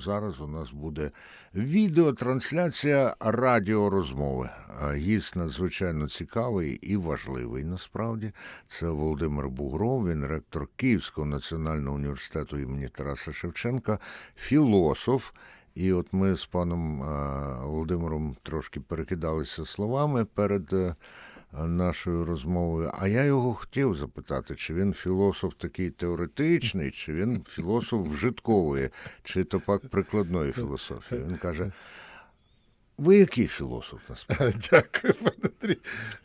Зараз у нас буде відеотрансляція радіорозмови. Гість надзвичайно цікавий і важливий. Насправді це Володимир Бугров, він ректор Київського національного університету імені Тараса Шевченка, філософ. І от ми з паном Володимиром трошки перекидалися словами перед е, нашою розмовою. А я його хотів запитати, чи він філософ такий теоретичний, чи він філософ вжиткової, чи то пак прикладної філософії. Він каже: ви який філософ насправді? Дякую, пане.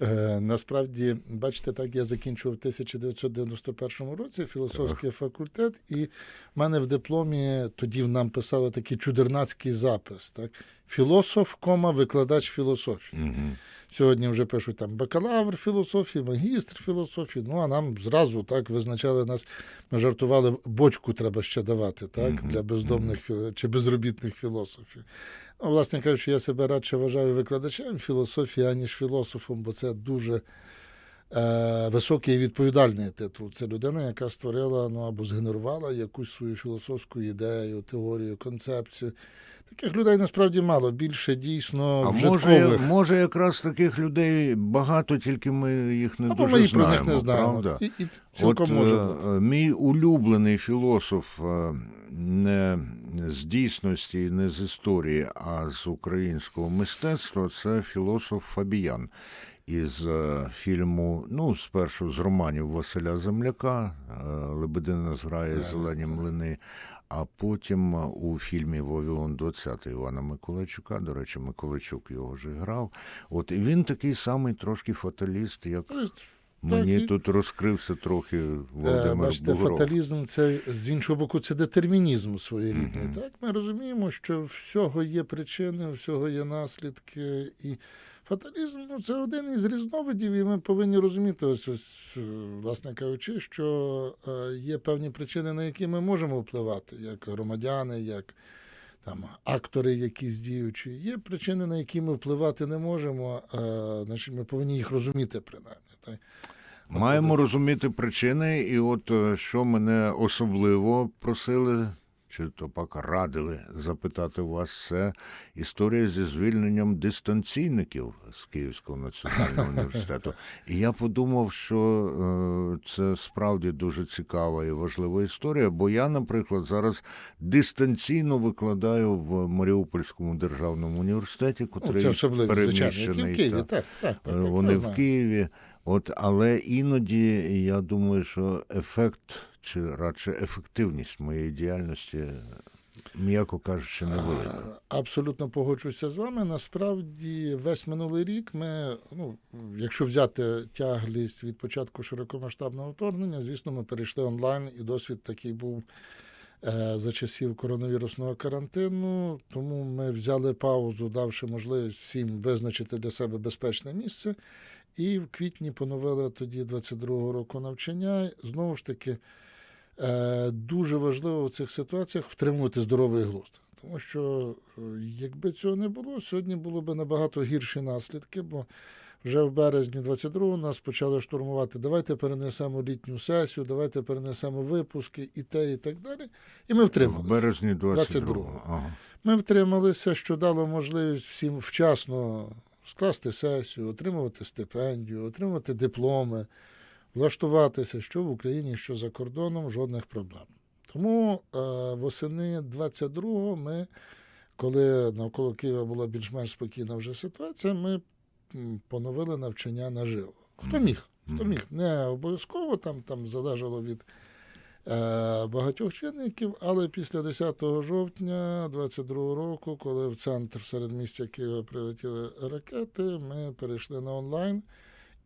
Е, Насправді, бачите, так я закінчував в 1991 році філософський факультет, і в мене в дипломі тоді нам писали такий чудернацький запис. Так? Філософ, кома, викладач філософії. Угу. Сьогодні вже пишуть там бакалавр філософії, магістр філософії. Ну а нам зразу так визначали нас. Ми жартували, бочку треба ще давати, так, для бездомних чи безробітних філософів. Ну, власне кажучи, я себе радше вважаю викладачем філософії, аніж філософом, бо це дуже е, високий і відповідальний титул. Це людина, яка створила ну, або згенерувала якусь свою філософську ідею, теорію, концепцію. Таких людей насправді мало. Більше дійсно А може, може, якраз таких людей багато, тільки ми їх не Або дуже ми знаємо. про них не знаємо. правда? І, і цілком От, може е, бути. мій улюблений філософ е, не з дійсності, не з історії, а з українського мистецтва це філософ Фабіян. Із е, фільму, ну, спершу з романів Василя Земляка, е, Лебедина зграє зелені млини, а потім у фільмі Вавилон 20 Івана Миколайчука, до речі, Миколайчук його ж грав. От і він такий самий трошки фаталіст, як Мені і- тут розкрився трохи Е, Володимир Бачите, Бугров. фаталізм це з іншого боку, це детермінізм своєрідний. Мгм. Так, ми розуміємо, що всього є причини, всього є наслідки. І фаталізм ну, це один із різновидів, і ми повинні розуміти, ось, ось, е, власне кажучи, що е, є певні причини, на які ми можемо впливати, як громадяни, як там актори, якісь діючі. Є причини, на які ми впливати не можемо, а, значить, ми повинні їх розуміти принаймні. Так? Маємо розуміти причини, і от е, що мене особливо просили, чи то пак радили запитати вас, це історія зі звільненням дистанційників з Київського національного університету. І я подумав, що е, це справді дуже цікава і важлива історія, бо я, наприклад, зараз дистанційно викладаю в Маріупольському державному університеті, Ну, котрий звичайно, переміщений. в Києві. та- Так, так, так, Е, Вони в. Києві. От, але іноді я думаю, що ефект чи радше ефективність моєї діяльності, м'яко кажучи, невелика. А, Абсолютно погоджуюся з вами. Насправді, весь минулий рік ми, ну, якщо взяти тяглість від початку широкомасштабного вторгнення, звісно, ми перейшли онлайн, і досвід такий був е, за часів коронавірусного карантину. Тому ми взяли паузу, давши можливість всім визначити для себе безпечне місце. І в квітні поновили тоді 22-го року навчання. Знову ж таки, дуже важливо в цих ситуаціях втримувати здоровий глузд. Тому що е, якби цього не було, сьогодні було б набагато гірші наслідки, бо вже в березні 22-го нас почали штурмувати. Давайте перенесемо літню сесію, давайте перенесемо випуски і те, і так далі. І ми В березні 22-го. 22-го. Ага. Ми втрималися, що дало можливість всім вчасно скласти сесію, отримувати стипендію, отримати дипломи, влаштуватися, що в Україні, що за кордоном, жодних проблем. Тому е, восени 22-го ми, коли навколо Києва була більш-менш спокійна вже ситуація, ми поновили навчання наживо. Хто міг? Хто міг? Не обов'язково там, там залежало від е, багатьох чинників, але після 10 жовтня 22 року, коли в центр середмістя Києва прилетіли ракети, ми перейшли на онлайн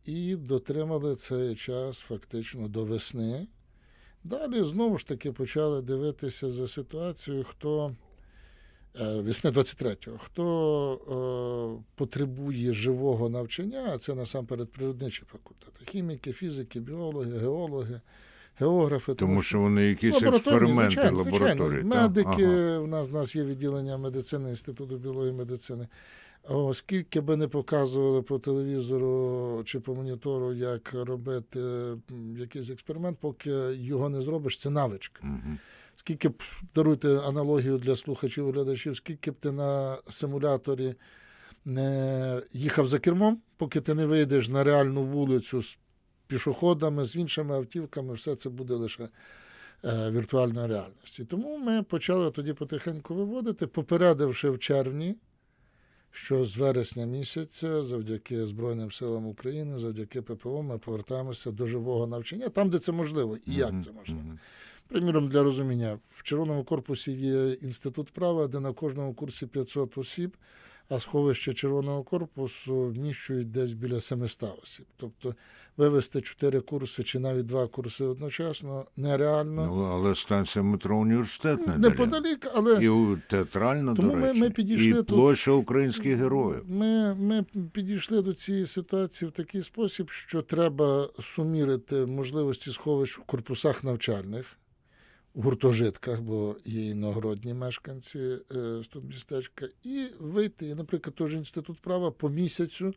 і дотримали цей час фактично до весни. Далі знову ж таки почали дивитися за ситуацією, хто е, весни 23-го, хто е, потребує живого навчання, а це насамперед природничі факультети: хіміки, фізики, біологи, геологи, географи. Тому що вони якісь експерименти звичайно, лабораторії. звичайно. Медики, Ага. в нас, в нас є відділення медицини, Інституту біології медицини. Оскільки би не показували по телевізору чи по монітору, як робити якийсь експеримент, поки його не зробиш, це навичка. Скільки б даруйте аналогію для слухачів, глядачів, скільки б ти на симуляторі не їхав за кермом, поки ти не вийдеш на реальну вулицю з пішоходами, з іншими автівками, все це буде лише е, віртуальна реальність. І тому ми почали тоді потихеньку виводити, попередивши в червні, що з вересня місяця, завдяки Збройним силам України, завдяки ППО, ми повертаємося до живого навчання, там, де це можливо, і як це можливо. Приміром, для розуміння, в Червоному корпусі є інститут права, де на кожному курсі 500 осіб, а сховище Червоного корпусу вміщують десь біля 700 осіб. Тобто вивести 4 курси чи навіть 2 курси одночасно нереально. Ну, але станція метро університет. Неподалік, але І у- театрально, Тому до ми- речі. ми підійшли і тут- українських героїв. Ми, ми підійшли до цієї ситуації в такий спосіб, що треба сумірити можливості сховищ в корпусах навчальних, в гуртожитках, бо є іногородні мешканці е, студмістечка, і вийти, і, наприклад, той же інститут права по місяцю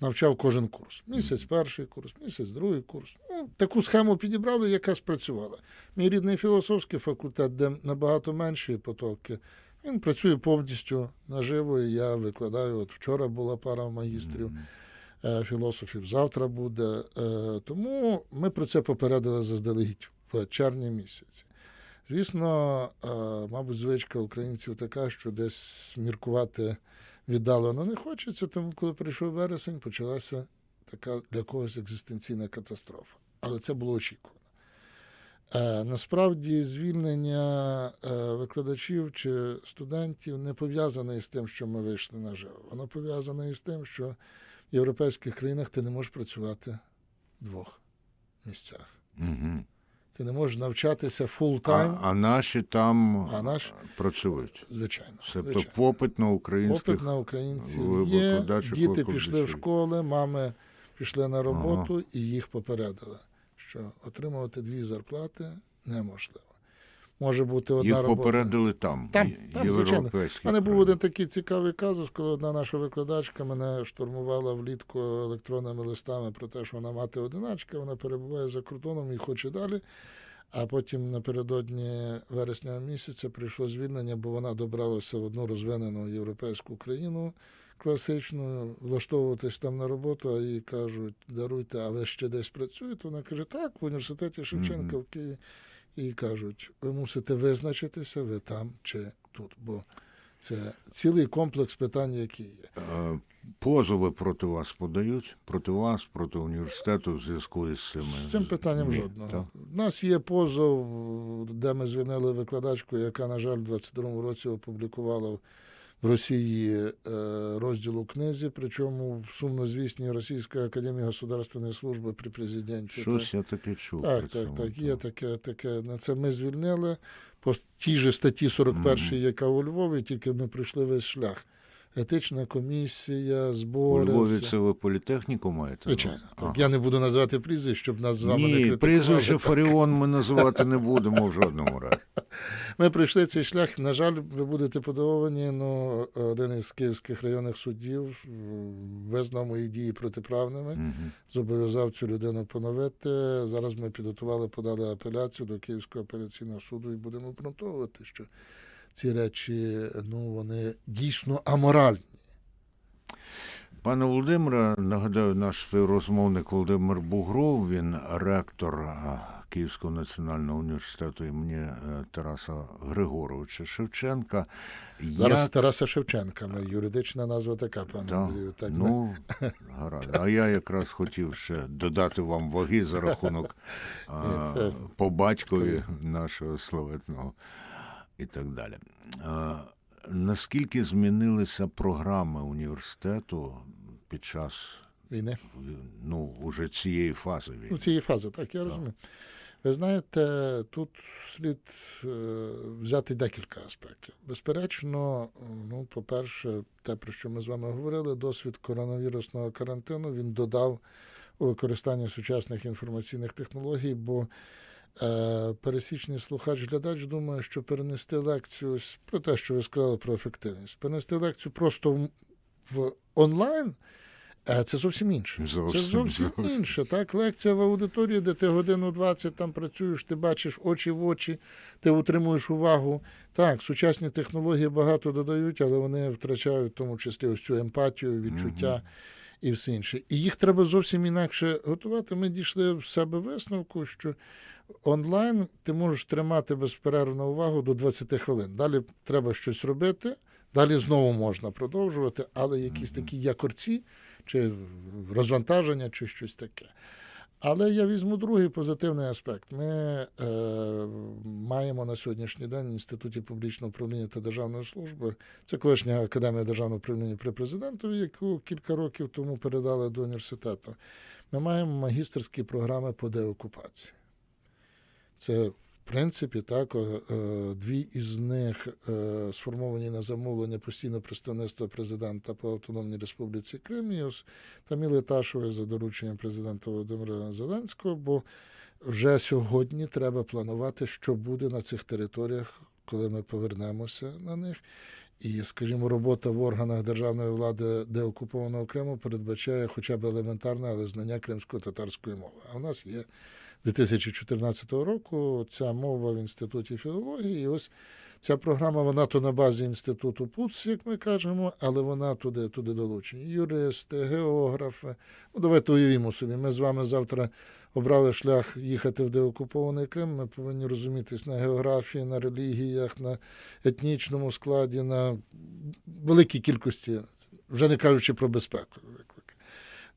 навчав кожен курс. Місяць перший курс, місяць другий курс. Ну, таку схему підібрали, яка спрацювала. Мій рідний філософський факультет, де набагато менші потоки, він працює повністю наживо, і я викладаю. От вчора була пара магістрів е, філософів, завтра буде. Е, Тому ми про це попередили заздалегідь в червні місяці. Звісно, е, мабуть, звичка українців така, що десь міркувати віддалено не хочеться, тому коли прийшов вересень, почалася така для когось екзистенційна катастрофа. Але це було очікувано. Е, Насправді, звільнення е, викладачів чи студентів не пов'язане із тим, що ми вийшли на живо. Воно пов'язане із тим, що в європейських країнах ти не можеш працювати в двох місцях. Мгм. Ти не можеш навчатися А, фул-тайм, а наші там А наш- працюють. звичайно. Це звичайно. попит на українських. Попит на українців є, діти пішли в школи, мами пішли на роботу і їх попередили, що отримувати дві зарплати неможливо. Може бути одна Їх робота. попередили там, Там, там, звичайно. У мене був один такий цікавий казус, коли одна наша викладачка мене штурмувала влітку електронними листами про те, що вона мати одиначка, вона перебуває за кордоном і хоче далі. А потім напередодні вересня місяця прийшло звільнення, бо вона добралася в одну розвинену європейську країну класичну, влаштовуватись там на роботу, а їй кажуть, даруйте, а ви ще десь працюєте? Вона каже, так, в університеті Шевченка в Києві. І кажуть, ви мусите визначитися, ви там чи тут. Бо це цілий комплекс питань, які є. Е, Позови проти вас подають, проти вас, проти університету в зв'язку із цими. З цим питанням Ні, жодного. так? У нас є позов, де ми звільнили викладачку, яка, на жаль, у 22-му році опублікувала в Росії розділу книзі, причому в сумнозвісній Російській академії государственної служби при президенті. Щось я таке чув. Так, так, цьому, так. Є таке, таке. На це ми звільнили по тій же статті 41, Мгм. яка у Львові, тільки ми пройшли весь шлях. Етична комісія, У збори. Львові це ви політехніку маєте? Звичайно. Так. Ага. Я не буду називати прізвищ, щоб нас з вами не Ні, критикували. прізвище Фаріон ми називати не будемо в жодному разі. Ми пройшли цей шлях. На жаль, ви будете подивовані, ну один із київських районних суддів визнав мої дії протиправними, Мгм. зобов'язав цю людину поновити. Зараз ми підготували, подали апеляцію до Київського апеляційного суду і будемо обґрунтовувати, що ці речі ну вони дійсно аморальні. Пане Володимире, нагадаю, наш співрозмовник Володимир Бугров, він ректор Київського національного університету імені е, Тараса Григоровича Шевченка. Зараз Як- Тараса Шевченка. Юридична назва така, пане Да. Андрію. Так ну, гаразд. А я якраз хотів ще додати вам ваги за рахунок а, по батькові нашого славетного і так далі. Наскільки змінилися програми університету під час війни. ну, уже цієї фази війни? Ну, цієї фази, так, я розумію. Ви знаєте, тут слід е, взяти декілька аспектів. Безперечно, ну, по-перше, те, про що ми з вами говорили, досвід коронавірусного карантину він додав у використанні сучасних інформаційних технологій, бо пересічний слухач-глядач думає, що перенести лекцію про те, що ви сказали про ефективність, перенести лекцію просто в, онлайн Е, Це зовсім інше. Зовсім, це зовсім, зовсім. інше. Так, лекція в аудиторії, де ти годину 20 там працюєш, ти бачиш очі в очі, ти утримуєш увагу. Так, сучасні технології багато додають, але вони втрачають в тому числі ось цю емпатію, відчуття і все інше. І їх треба зовсім інакше готувати. Ми дійшли в себе висновку, що онлайн ти можеш тримати безперервну увагу до 20 хвилин. Далі треба щось робити, далі знову можна продовжувати, але якісь такі якорці чи розвантаження, чи щось таке. Але я візьму другий позитивний аспект. Ми е, маємо на сьогоднішній день в Інституті публічного управління та державної служби. Це колишня академія державного управління при президентові, яку кілька років тому передали до університету. Ми маємо магістерські програми по деокупації. Це, в принципі, так, е, дві із них е, сформовані на замовлення постійного представництва президента по Автономній Республіці Крим і Таміли Ташової за дорученням президента Володимира Зеленського, бо вже сьогодні треба планувати, що буде на цих територіях, коли ми повернемося на них. І, скажімо, робота в органах державної влади деокупованого Криму передбачає хоча б елементарне, але знання кримсько-татарської мови. А в нас є 2014 року ця мова в інституті філології. І ось ця програма, вона то на базі інституту ПУЦ, як ми кажемо, але вона туди, туди долучені. Юристи, географи. Ну, давайте уявімо собі. Ми з вами завтра обрали шлях їхати в деокупований Крим. Ми повинні розумітись на географії, на релігіях, на етнічному складі, на великій кількості, вже не кажучи про безпеку. виклики.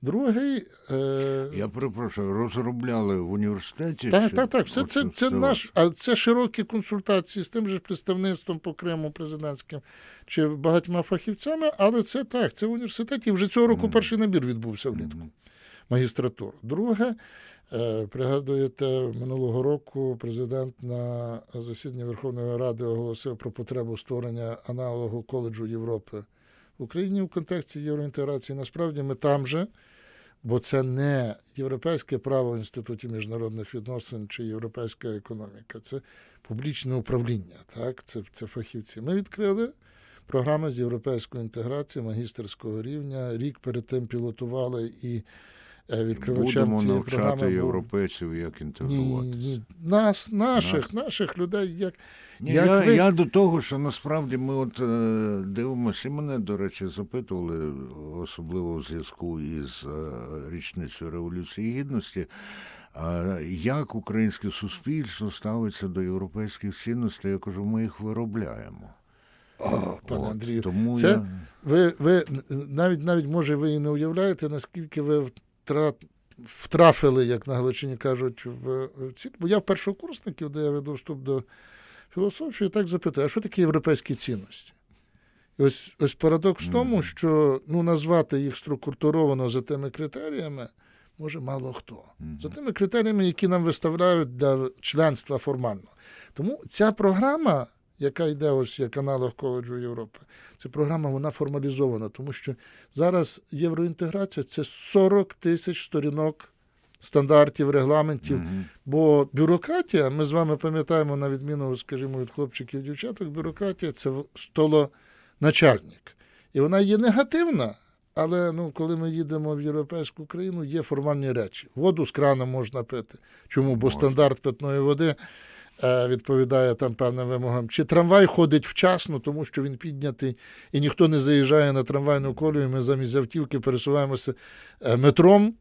Другий. Е... Я перепрошую, розробляли в університеті? Так, чи- так, так. Все От це, це наш, а це широкі консультації з тим же представництвом по Криму президентським чи багатьма фахівцями, але це так, це в університеті. Вже цього року Мгм. перший набір відбувся влітку. Мгм. Магістратуру. Друге, е, пригадуєте, минулого року президент на засіданні Верховної Ради оголосив про потребу створення аналогу коледжу Європи в Україні в контексті євроінтеграції. Насправді ми там же. Бо це не європейське право в інституті міжнародних відносин чи європейська економіка, це публічне управління. Так, це, це фахівці. Ми відкрили програми з європейської інтеграції магістерського рівня. Рік перед тим пілотували і е, відкривачем Будемо цієї навчати програми. європейців, як інтегруватися. ні, нас, наших, наших людей, як Ні, Як я, ви- я до того, що насправді ми от е, дивимося, і мене, до речі, запитували, особливо в зв'язку із е, річницею Революції Гідності, е, як українське суспільство ставиться до європейських цінностей. Я кажу, ми їх виробляємо. О, пане Андрію, тому це- я... Ви, ви навіть навіть може ви і не уявляєте, наскільки ви. Втрафили, як на Галичині кажуть, в в ці. Бо я в першокурсників, де я веду вступ до філософії, так запитую, а що таке європейські цінності? І ось, ось парадокс в тому, що ну, назвати їх структуровано за тими критеріями може мало хто. Мгм. За тими критеріями, які нам виставляють для членства формально. Тому ця програма, яка йде ось як аналог коледжу Європи, ця програма вона формалізована, тому що зараз євроінтеграція це 40 тисяч сторінок стандартів, регламентів. Мгм. Бо бюрократія, ми з вами пам'ятаємо, на відміну, скажімо, від хлопчиків і дівчаток, бюрократія це столоначальник. І вона є негативна. Але ну, коли ми їдемо в європейську країну, є формальні речі. Воду з крана можна пити. Чому? Бо стандарт питної води відповідає там певним вимогам. Чи трамвай ходить вчасно, тому що він піднятий, і ніхто не заїжджає на трамвайну колію. Ми замість автівки пересуваємося е, метром.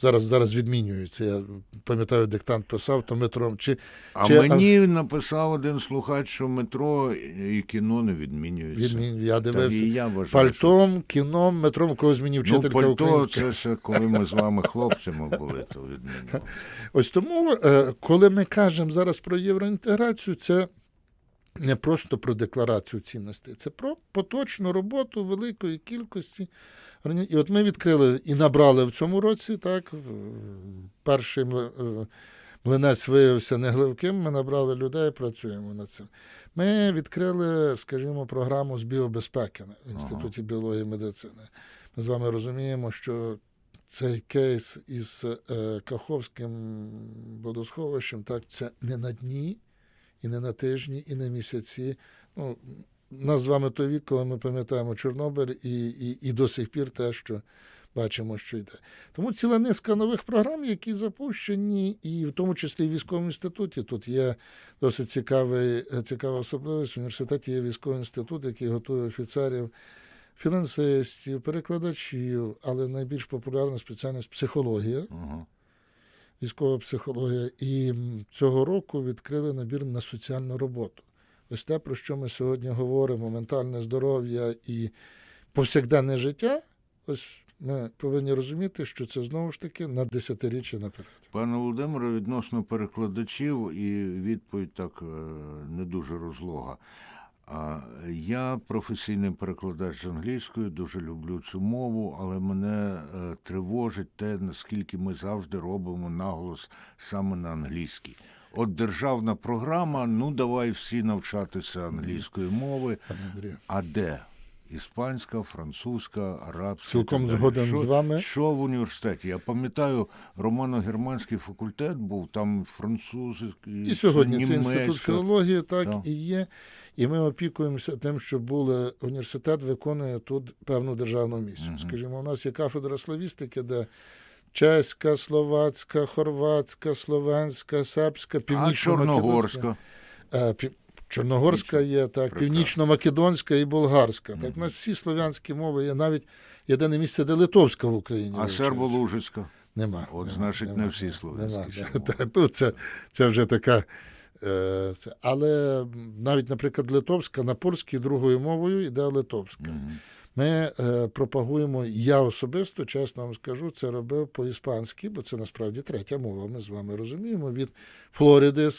Зараз, зараз відмінюється. Я пам'ятаю, диктант писав, то метром. Чи А Чи- мені написав один слухач, що метро і кіно не відмінюються. відмінюється. Я Так, дивився. я вважаю, що Пальтом, кіном, метром, когось мені Ну, пальто, українська. це ще коли ми з вами хлопцями були, то відмінювали. Ось тому, е, коли ми кажемо зараз про євроінтеграцію, це не просто про декларацію цінностей, це про поточну роботу великої кількості. І от ми відкрили і набрали в цьому році, так, перший е, млинець виявився не гливким, ми набрали людей, працюємо над цим. Ми відкрили, скажімо, програму з біобезпеки в Інституті біології і медицини. Ми з вами розуміємо, що цей кейс із е, Каховським водосховищем, так, це не на дні, і не на тижні, і не місяці. Ну, нас з вами той вік, коли ми пам'ятаємо Чорнобиль, і, і, і до сих пір те, що бачимо, що йде. Тому ціла низка нових програм, які запущені, і в тому числі і в військовому інституті. Тут є досить цікавий, цікава особливість. В університеті є військовий інститут, який готує офіцерів, фінансистів, перекладачів, але найбільш популярна спеціальність психологія, Ага. Військова психологія. І цього року відкрили набір на соціальну роботу. Ось те, про що ми сьогодні говоримо: ментальне здоров'я і повсякденне життя. Ось ми повинні розуміти, що це знову ж таки на десятиріччя наперед. Пане Володимире, відносно перекладачів і відповідь так е, не дуже розлога. А Я професійний перекладач з англійської, дуже люблю цю мову, але мене е, тривожить те, наскільки ми завжди робимо наголос саме на англійській. От державна програма, ну давай всі навчатися англійської мови. А де? Іспанська, французька, арабська. Цілком згоден що, з вами. Що в університеті? Я пам'ятаю, романо-германський факультет був, там французи І сьогодні це інститут філології, так Так. і є. І ми опікуємося тим, що були університет виконує тут певну державну місію. Мгм. Скажімо, у нас є кафедра славістики, де чеська, словацька, хорватська, словенська, сербська, А північно-македонська. Чорногорська. Чорногорська є, так, північно-македонська і болгарська. Так, у нас всі слов'янські мови є навіть єдине місце, де литовська в Україні. А сербо-лужицька. Нема. От, нема, значить, нема, не всі слов'янські. Тут це, це вже така. Е. Але навіть, наприклад, литовська на польській другою мовою йде литовська. Мгм. Ми е, пропагуємо, я особисто, чесно вам скажу, це робив по-іспанськи, бо це насправді третя мова. Ми з вами розуміємо. Від Флориди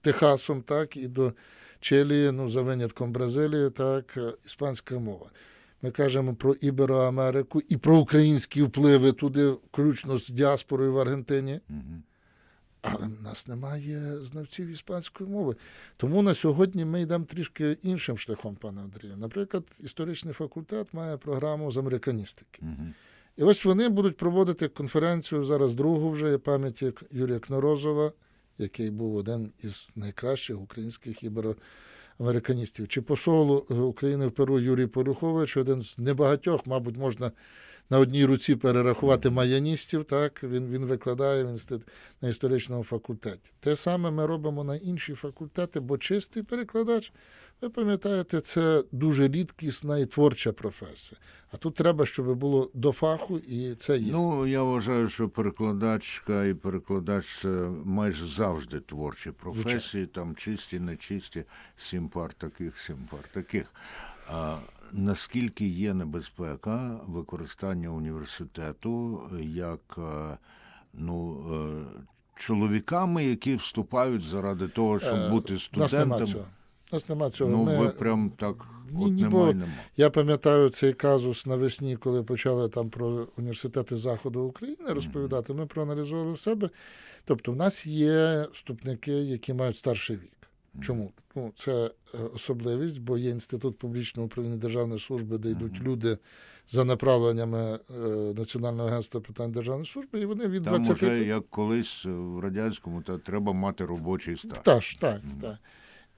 Техасом, так, і до Чилі, ну, за винятком Бразилії, так, е, іспанська мова. Ми кажемо про Ібероамерику і про українські впливи туди, включно з діаспорою в Аргентині. Але в нас немає знавців іспанської мови. Тому на сьогодні ми йдемо трішки іншим шляхом, пане Андрію. Наприклад, історичний факультет має програму з американістики. І ось вони будуть проводити конференцію зараз другу вже пам'яті Юрія Кнорозова, який був один із найкращих українських ібероамериканістів. Чи посол е, України в Перу Юрій Порухович, один з небагатьох, мабуть, можна на одній руці перерахувати маяністів. Так, він, він викладає в інститут на історичному факультеті. Те саме ми робимо на інші факультети, бо чистий перекладач, ви пам'ятаєте, це дуже рідкісна і творча професія. А тут треба, щоб було до фаху, і це є. Ну, я вважаю, що перекладачка і перекладач це майже завжди творчі професії, там чисті, нечисті, сім пар таких, сім пар таких. А наскільки є небезпека використання університету як е, ну, е, чоловіками, які вступають заради того, щоб Е, бути студентом? цього. Нас нема цього. Ну, Ми- ви прям так Ні, от ні, нема бо. Я пам'ятаю цей казус навесні, коли почали там про університети Заходу України розповідати. Ми проаналізували в себе. Тобто, в нас є вступники, які мають старший вік. Чому? Ну, це е, особливість, бо є інститут публічного управління державної служби, де йдуть люди за направленнями е, Національного агентства питань державної служби, і вони від Там 20 уже, як колись в радянському, то треба мати робочий стаж. Так, ж, так, так.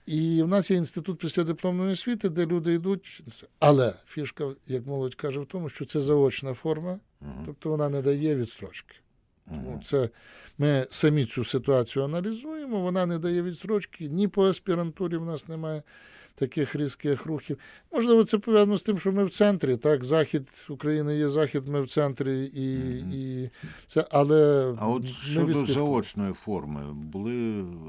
І в нас є інститут післядипломної освіти, де люди йдуть. Але фішка, як молодь каже, в тому, що це заочна форма, тобто вона не дає відстрочки. Ну, це ми самі цю ситуацію аналізуємо. Вона не дає відстрочки. Ні по аспірантурі в нас немає таких різких рухів. Можливо, це пов'язано з тим, що ми в центрі. Так, захід України є захід, ми в центрі, і, і це, але А от щодо заочної форми, були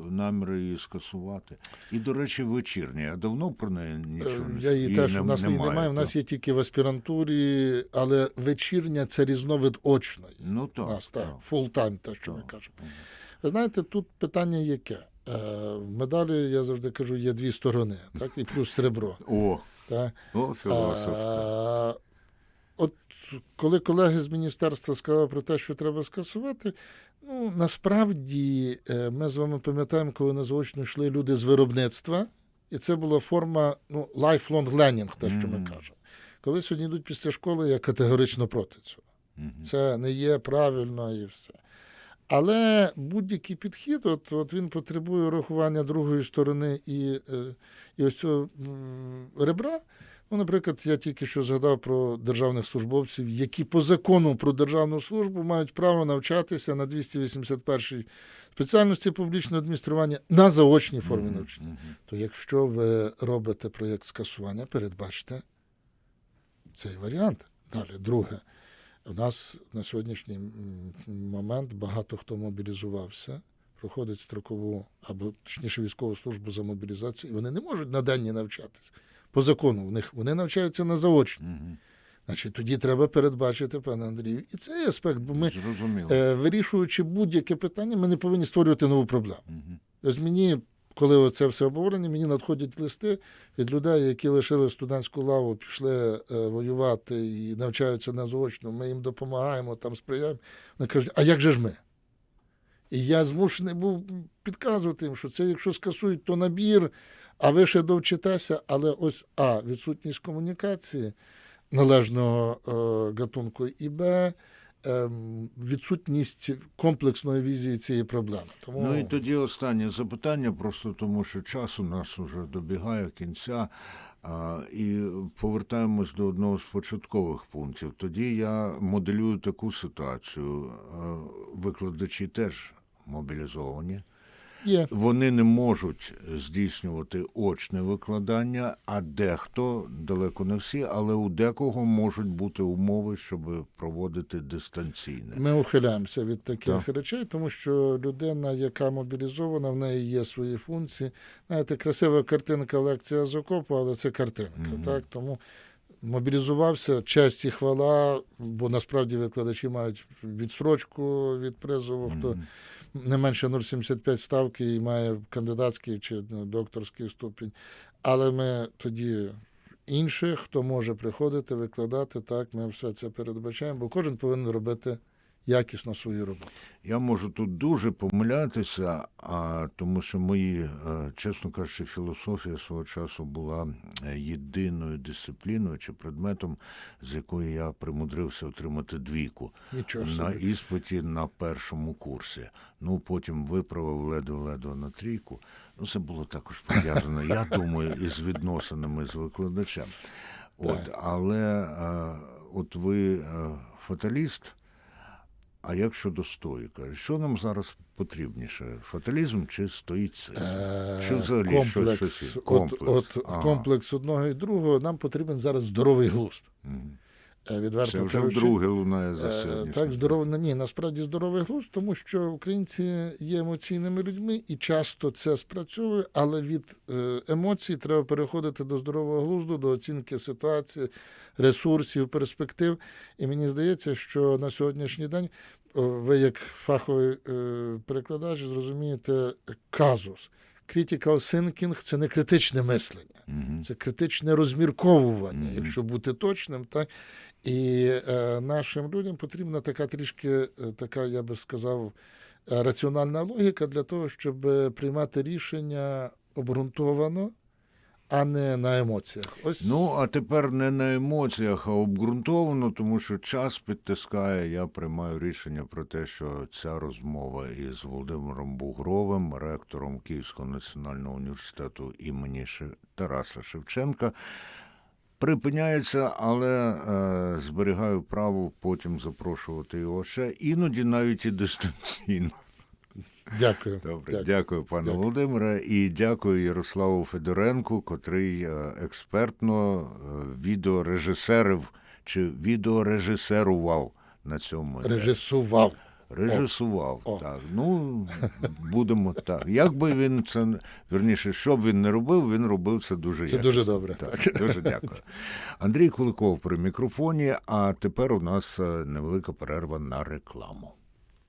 наміри її скасувати. І, до речі, вечірня. А давно про неї нічого не Е, Я її теж не- у нас її немає. У нас є тільки в аспірантурі, але вечірня це різновид очної. Ну так. нас так. так, фултайм, те, що ми кажемо. Ви знаєте, тут питання яке? Е, В медалі, я завжди кажу, є дві сторони, так, і плюс серебро. О, Так. о, філософ. А, От коли колеги з міністерства сказали про те, що треба скасувати, ну насправді е, ми з вами пам'ятаємо, коли на заочно йшли люди з виробництва, і це була форма ну, lifelong learning, те, що ми кажемо. Коли сьогодні йдуть після школи, я категорично проти цього. Мгм. Це не є правильно і все. Але будь-який підхід, от, от він потребує урахування другої сторони і, е, і ось цього ребра. Ну, наприклад, я тільки що згадав про державних службовців, які по закону про державну службу мають право навчатися на 281-й спеціальності публічного адміністрування на заочній формі навчання. мгм. То якщо ви робите проєкт скасування, передбачте цей варіант. Далі, друге, у нас на сьогоднішній момент багато хто мобілізувався, проходить строкову або точніше військову службу за мобілізацію, і вони не можуть на денні навчатися. По закону в них вони навчаються на заочні. Мгм. Значить, тоді треба передбачити, пане Андрію, і цей аспект, бо ми, е, вирішуючи будь-яке питання, ми не повинні створювати нову проблему. Мгм. Ось мені, коли це все обговорення, мені надходять листи від людей, які лишили студентську лаву, пішли е, воювати і навчаються на заочно. Ми їм допомагаємо, там сприяємо. Вони кажуть, а як же ж ми? І я змушений був підказувати їм, що це якщо скасують, то набір, а ви ще довчитеся, але ось А, відсутність комунікації належного е, гатунку, і Б, відсутність комплексної візії цієї проблеми. Тому Ну і тоді останнє запитання, просто тому що час у нас вже добігає кінця. І повертаємось до одного з початкових пунктів. Тоді я моделюю таку ситуацію. Викладачі теж мобілізовані. Є. Вони не можуть здійснювати очне викладання, а дехто, далеко не всі, але у декого можуть бути умови, щоб проводити дистанційне. Ми ухиляємося від таких Так. речей, тому що людина, яка мобілізована, в неї є свої функції. Знаєте, красива картинка лекція з окопу, але це картинка. Мгм. Так? Тому мобілізувався, честь і хвала, бо насправді викладачі мають відсрочку від призову. Хто не менше 0,75 ставки і має кандидатський чи докторський ступінь. Але ми тоді інших, хто може приходити, викладати, так, ми все це передбачаємо, бо кожен повинен робити якісно свою роботу. Я можу тут дуже помилятися, а тому що мої, е, чесно кажучи, філософія свого часу була єдиною дисципліною чи предметом, з якої я примудрився отримати двійку Нічого на собі. іспиті на першому курсі. Ну потім виправив ледве-ледве на трійку. Ну це було також пов'язано, я думаю, із відносинами з викладачем. От, але е, от ви е, фаталіст. А як щодо стоїка? Що нам зараз потрібніше? Фаталізм чи стоїцизм? Чи взагалі комплекс, щось, щось? Комплекс. от, Ага. комплекс одного і другого, нам потрібен зараз здоровий глузд. Мгм. Е, Відверто Це вже кажучи. вдруге лунає за Е, сьогодні. Так, здорово, ні, насправді здоровий глузд, тому що українці є емоційними людьми і часто це спрацьовує, але від е, емоцій треба переходити до здорового глузду, до оцінки ситуації, ресурсів, перспектив. І мені здається, що на сьогоднішній день ви, як фаховий перекладач, зрозумієте казус. Critical thinking – це не критичне мислення. Це критичне розмірковування, якщо бути точним, так і е, нашим людям потрібна така трішки, е, така, я би сказав, е, раціональна логіка для того, щоб приймати рішення обґрунтовано, а не на емоціях. Ось Ну, а тепер не на емоціях, а обґрунтовано, тому що час підтискає. Я приймаю рішення про те, що ця розмова із Володимиром Бугровим, ректором Київського національного університету імені Тараса Шевченка. Припиняється, але е, зберігаю право потім запрошувати його ще, іноді навіть і дистанційно. дякую. Добре, дякую. дякую, пане Дякую. Володимире, і дякую Ярославу Федоренку, котрий е, експертно е, відеорежисерив чи відеорежисерував на цьому. Режисував. Режисував. О. Так. Ну, будемо так. Як би він це верніше, що б він не робив, він робив це дуже Це дуже добре. Так, дуже дякую. Андрій Куликов при мікрофоні, а тепер у нас е, невелика перерва на рекламу.